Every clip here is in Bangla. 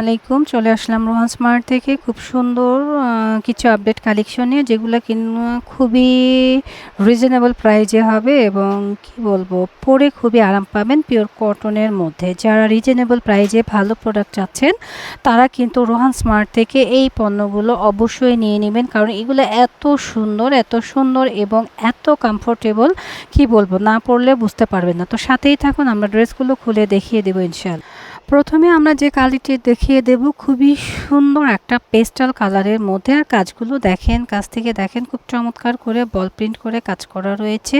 আলাইকুম, চলে আসলাম রোহান স্মার্ট থেকে। খুব সুন্দর কিছু আপডেট কালেকশন নিয়ে, যেগুলো কিনা খুবই রিজনেবল প্রাইজে হবে এবং কি বলব, পরে খুবই আরাম পাবেন পিওর কটনের মধ্যে। যারা রিজনেবল প্রাইজে ভালো প্রোডাক্ট চাচ্ছেন, তারা কিন্তু রোহান স্মার্ট থেকে এই পণ্যগুলো অবশ্যই নিয়ে নেবেন। কারণ এগুলো এত সুন্দর এত সুন্দর এবং এত কমফোর্টেবল কি বলব, না পরলে বুঝতে পারবেন না। তো সাথেই থাকুন, আমরা ড্রেসগুলো খুলে দেখিয়ে দেবো ইনশাল্লাহ প্রথমে আমরা যে কালিটি দেখিয়ে দেব, খুবই সুন্দর একটা পেস্টাল কালারের মধ্যে। আর কাজগুলো দেখেন, কাছ থেকে দেখেন, খুব চমৎকার করে বল প্রিন্ট করে কাজ করা রয়েছে।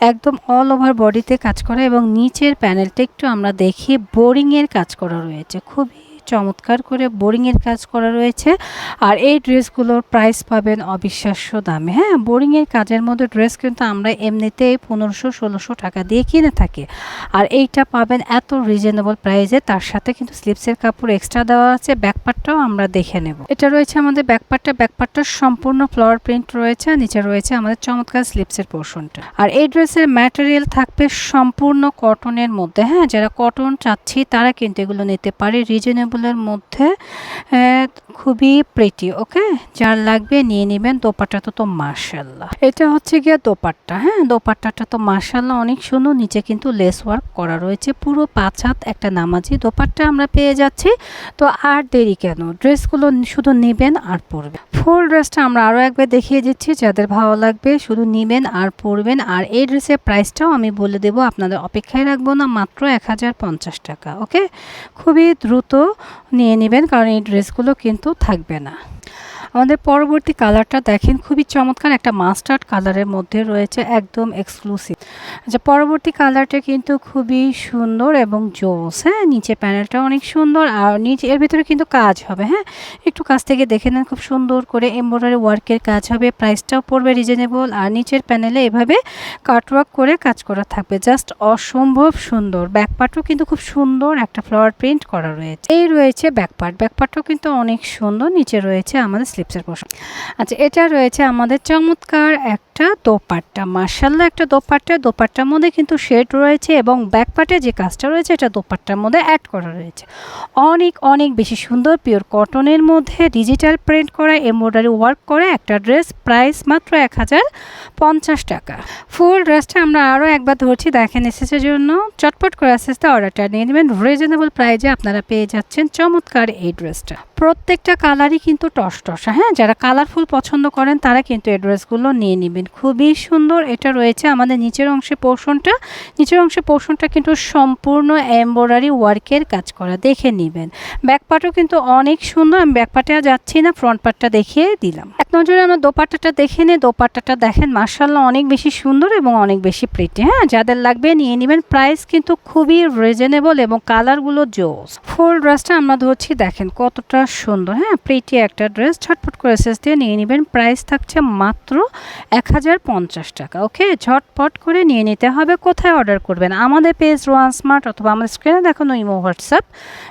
একদম অল ওভার বডিতে কাজ করা এবং নিচের প্যানেলটা একটু আমরা দেখি বোরিংয়ের কাজ করা রয়েছে। খুবই চমৎকার করে বোরিংয়ের কাজ করা রয়েছে। আর এই ড্রেসগুলোর প্রাইস পাবেন অবিশ্বাস্য দামে। হ্যাঁ বোরিংয়ের কাজের মধ্যে ড্রেস কিন্তু আমরা এমনিতেই পনেরোশো, ষোলোশো টাকা দিয়ে কিনে থাকি। আর এইটা পাবেন এত রিজনেবল প্রাইসে তার সাথে কিন্তু স্লিপসের কাপড় এক্সট্রা দেওয়া আছে। ব্যাকপার্টটাও আমরা দেখে নেব। এটা রয়েছে আমাদের ব্যাকপার্টটা ব্যাকপার্টটা সম্পূর্ণ ফ্লোয়ার প্রিন্ট রয়েছে আর নিচে রয়েছে আমাদের চমৎকার স্লিপসের পোর্শনটা আর এই ড্রেসের ম্যাটেরিয়াল থাকবে সম্পূর্ণ কটনের মধ্যে। হ্যাঁ যারা কটন চাচ্ছি, তারা কিন্তু এগুলো নিতে পারে রিজনেবলের মধ্যে খুবই প্রেটি ওকে? যার লাগবে নিয়ে নেবেন দোপাট্টা তো মার্শাল্লাহ এটা হচ্ছে গিয়ে দোপাট্টা হ্যাঁ? দোপাট্টাটা তো মার্শাল্লাহ অনেক সুন্দর, নিচে কিন্তু লেস ওয়ার্ক করা রয়েছে। পুরো পাঁচ হাত একটা নামাজি দোপাট্টা আমরা পেয়ে যাচ্ছি। তো আর দেরি কেন? ড্রেসগুলো শুধু নেবেন আর পরবেন। ফুল ড্রেসটা আমরা আরও একবার দেখিয়ে দিচ্ছি, যাদের ভালো লাগবে শুধু নেবেন আর পরবেন। আর এই ড্রেসের প্রাইসটাও আমি বলে দেবো, আপনাদের অপেক্ষায় রাখব না, মাত্র এক হাজার পঞ্চাশ টাকা, ওকে? খুবই দ্রুত নিয়ে নেবেন, কারণ এই ড্রেসগুলো কিন্তু থাকবে না। আমাদের পরবর্তী কালারটা দেখেন, খুবই চমৎকার একটা মাস্টার্ড কালারের মধ্যে রয়েছে, একদম এক্সক্লুসিভ আচ্ছা পরবর্তী কালারটা কিন্তু খুবই সুন্দর এবং জোস হ্যাঁ? নিচে প্যানেলটা অনেক সুন্দর আর নিচে, এর ভিতরে কিন্তু কাজ হবে হ্যাঁ? একটু কাছ থেকে দেখে নেন, খুব সুন্দর করে এমব্রয়ডারি ওয়ার্কের কাজ হবে, প্রাইসটাও পড়বে রিজনেবল আর নিচের প্যানেলে এভাবে কাটওয়ার্ক করে কাজ করা থাকবে, জাস্ট অসম্ভব সুন্দর। ব্যাকপার্টও কিন্তু খুব সুন্দর, একটা ফ্লাওয়ার প্রিন্ট করা রয়েছে। এই রয়েছে ব্যাকপার্ট ব্যাকপার্টও কিন্তু অনেক সুন্দর, নিচে রয়েছে আমাদের স্লিপসের পোশাক। আচ্ছা এটা রয়েছে আমাদের চমৎকার একটা দোপাট্টা মার্শাল্লাহ একটা দোপাট্টা দোপাট্টার মধ্যে কিন্তু শেড রয়েছে এবং ব্যাকপার্টে যে কাজটা রয়েছে, এটা দোপাট্টার মধ্যে অ্যাড করা রয়েছে। অনেক অনেক বেশি সুন্দর পিওর কটনের মধ্যে ডিজিটাল প্রিন্ট করা এমব্রয়ডারি ওয়ার্ক করা একটা ড্রেস প্রাইস মাত্র এক হাজার পঞ্চাশ টাকা। ফুল ড্রেসটা আমরা আরও একবার ধরছি, দেখেন এসেছে জন্য। চটপট করে আস্তে আস্তে অর্ডারটা নিয়ে নেবেন। রিজনেবল প্রাইজে আপনারা পেয়ে যাচ্ছেন চমৎকার এই ড্রেসটা প্রত্যেকটা কালারই কিন্তু টস টসা হ্যাঁ? যারা কালারফুল পছন্দ করেন, তারা কিন্তু এই ড্রেসগুলো নিয়ে নেবেন। খুবই সুন্দর এটা রয়েছে আমাদের নিচের অংশে পোর্শনটা নিচের অংশে পোর্শনটা কিন্তু সম্পূর্ণ এমব্রয়ডারি ওয়ার্কের কাজ করা, দেখে নেবেন। ব্যাকপার্টও কিন্তু অনেক সুন্দর, আমি ব্যাকপার্টে আর যাচ্ছি না ফ্রন্ট পার্টটা দেখিয়ে দিলাম। এক নজরে আমরা দোপাট্টাটা দেখে নিই দোপাট্টাটা দেখেন মার্শাল্লাহ অনেক বেশি সুন্দর এবং অনেক বেশি প্রিটি হ্যাঁ? যাদের লাগবে নিয়ে নেবেন প্রাইস কিন্তু খুবই রিজনেবল এবং কালারগুলো জোস। ফুল ড্রেসটা আমরা ধরছি, দেখেন কতটা সুন্দর হ্যাঁ? প্রিটি একটা ড্রেস ঝটপট করে শেষ দিয়ে নিয়ে নেবেন প্রাইস থাকছে মাত্র এক হাজার পঞ্চাশ টাকা ওকে ঝটপট করে নিয়ে নিতে হবে, কোথায় অর্ডার করবেন? আমাদের পেজ রোয়ান স্মার্ট অথবা আমাদের স্ক্রিনে দেখানো ইমো হোয়াটসঅ্যাপ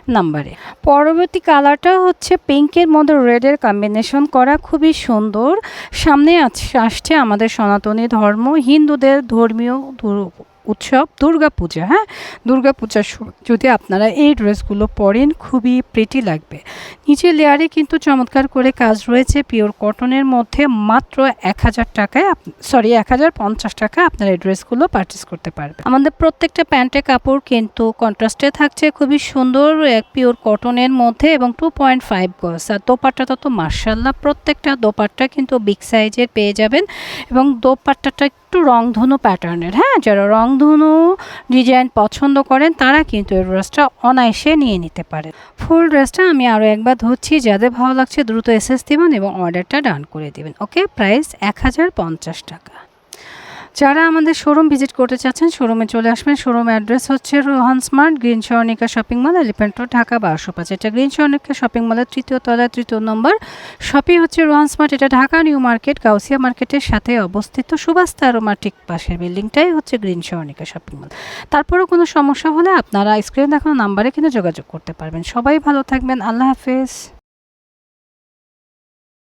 নাম্বারে পরবর্তী কালারটা হচ্ছে পিঙ্কের মধ্যে রেডের কম্বিনেশন করা, খুবই সুন্দর। সামনে আসছে আমাদের সনাতনী ধর্ম, হিন্দুদের ধর্মীয় দুর- উৎসব, দুর্গাপূজা হ্যাঁ? দুর্গাপূজার যদি আপনারা এই ড্রেসগুলো পরেন, খুবই প্রিটি লাগবে। নিচের লেয়ারে কিন্তু চমৎকার করে কাজ রয়েছে পিওর কটনের মধ্যে। মাত্র এক হাজার টাকায় সরি এক হাজার পঞ্চাশ টাকা আপনারা এই ড্রেসগুলো পারচেস করতে পারবেন। আমাদের প্রত্যেকটা প্যান্টের কাপড় কিন্তু কন্ট্রাস্টে থাকছে। খুবই সুন্দর এক পিওর কটনের মধ্যে এবং টু পয়েন্ট ফাইভ গজ। আর দোপাট্টাটা তো মার্শাল্লাহ প্রত্যেকটা দোপাট্টা কিন্তু বিগ সাইজের পেয়ে যাবেন। এবং দোপাট্টাটা একটু রংধনু প্যাটার্নের হ্যাঁ? যারা রংধনু ডিজাইন পছন্দ করেন, তারা কিন্তু এই ড্রেসটা অনায়াসে নিয়ে নিতে পারেন। ফুল ড্রেসটা আমি আরও একবার ধরছি, যাদের ভালো লাগছে দ্রুত এসএস দেবেন এবং অর্ডারটা ডান করে দেবেন। ওকে, প্রাইস এক হাজার পঞ্চাশ টাকা। যারা আমাদের শোরুম ভিজিট করতে চাচ্ছেন, শোরুমে চলে আসবেন। শোরুম অ্যাড্রেস হচ্ছে Rohan Smart, Green Swarnika Shopping Mall Elephant Road, Dhaka বারোশো পাঁচ। এটা গ্রিন স্বর্ণিকা শপিং মলের তৃতীয় তলায় তৃতীয় নম্বর। শপি হচ্ছে রোহান স্মার্ট, এটা ঢাকা নিউ মার্কেট, গাউসিয়া মার্কেটের সাথে অবস্থিত সুভাষ তারোমার ঠিক পাশের বিল্ডিংটাই হচ্ছে গ্রিন স্বর্ণিকা শপিং মল। তারপরেও কোনো সমস্যা হলে আপনারা স্ক্রিনে দেখানো নাম্বারে কিন্তু যোগাযোগ করতে পারবেন। সবাই ভালো থাকবেন। আল্লাহ হাফেজ।